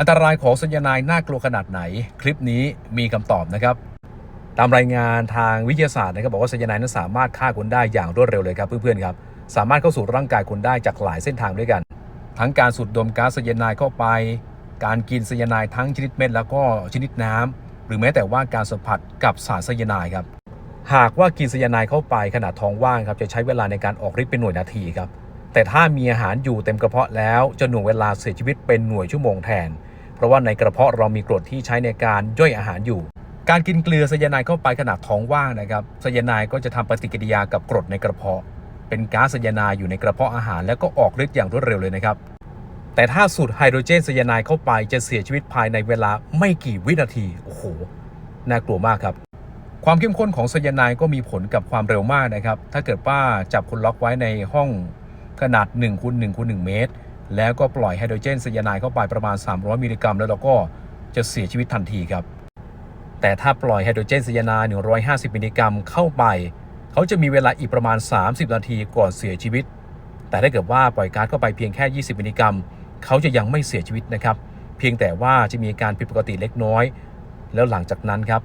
อันตรายของไซยานด์น่ากลัวขนาดไหน คลิปนี้มีคำตอบนะครับ ตามรายงานทางวิทยาศาสตร์นะครับบอกว่าไซยานด์นั้นสามารถฆ่าคนได้อย่างรวดเร็วเลยครับเพื่อนๆครับ สามารถเข้าสู่ร่างกายคนได้จากหลายเส้นทางด้วยกัน ทั้งการสูดดมก๊าซไซยานด์เข้าไป การกินไซยานด์ทั้งชนิดเม็ดแล้วก็ชนิดน้ำหรือแม้แต่ว่าการสัมผัสกับสารไซยานด์ครับหากว่ากินไซยานด์เข้าไปขณะท้องว่างครับจะใช้เวลาในการออกฤทธิ์เป็นหน่วยนาทีครับ แต่ถ้ามีอาหารอยู่เต็มกระเพาะแล้วจะหน่วยเวลาเสียชีวิตเป็นหน่วยชั่วโมงแทน เพราะว่าในกระเพาะเรามีกรดที่ใช้ในการย่อยอาหารอยู่ การกินเกลือไซยาไนด์เข้าไปขณะท้องว่างนะครับไซยาไนด์ก็จะทำปฏิกิริยากับกรดในกระเพาะ เป็นก๊าซไซยาไนด์อยู่ในกระเพาะอาหาร แล้วก็ออกฤทธิ์อย่างรวดเร็วเลยนะครับแต่ถ้าสูดไฮโดรเจนไซยาไนด์เข้าไปจะเสียชีวิตภายในเวลาไม่กี่วินาทีโอ้โหน่ากลัวมากครับความเข้มข้นของไซยาไนด์ก็มีผลกับความเร็วมากนะครับ ถ้าเกิดว่าจับคนล็อกไว้ในห้อง ขนาด1คูณ1คูณ1เมตร แล้วก็ปล่อยไฮโดรเจนไซยาไนด์เข้าไปประมาณ 300 มิลลิกรัม แล้วเราก็จะเสียชีวิตทันทีครับ แต่ถ้าปล่อยไฮโดรเจนไซยาไนด์150 มิลลิกรัมเข้าไป เขาจะมีเวลาอีกประมาณ 30 นาทีก่อนเสียชีวิต แต่ถ้าเกิดว่าปล่อยก๊าซเข้าไปเพียงแค่ 20 มิลลิกรัม เขาจะยังไม่เสียชีวิตนะครับ เพียงแต่ว่าจะมีอาการผิดปกติเล็กน้อย แล้วหลังจากนั้นครับ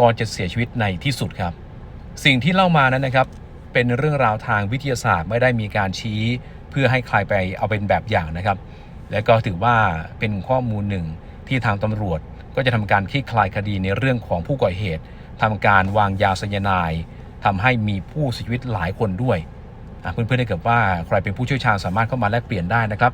ก็จะเสียชีวิตในที่สุดครับ สิ่งที่เล่ามานั้นนะครับ เป็นเรื่องราวทางวิทยาศาสตร์ไม่ได้มีการชี้ เพื่อให้ใครไปเอาเป็นแบบอย่างนะครับ และก็ถือว่าเป็นข้อมูลหนึ่งที่ทางตำรวจก็จะทำการคลี่คลายคดีในเรื่องของผู้ก่อเหตุทำการวางยาไซยานายทำให้มีผู้เสียชีวิตหลายคนด้วยเพื่อนๆถ้าเกิดว่าใครเป็นผู้เชี่ยวชาญสามารถเข้ามาแลกเปลี่ยนได้นะครับ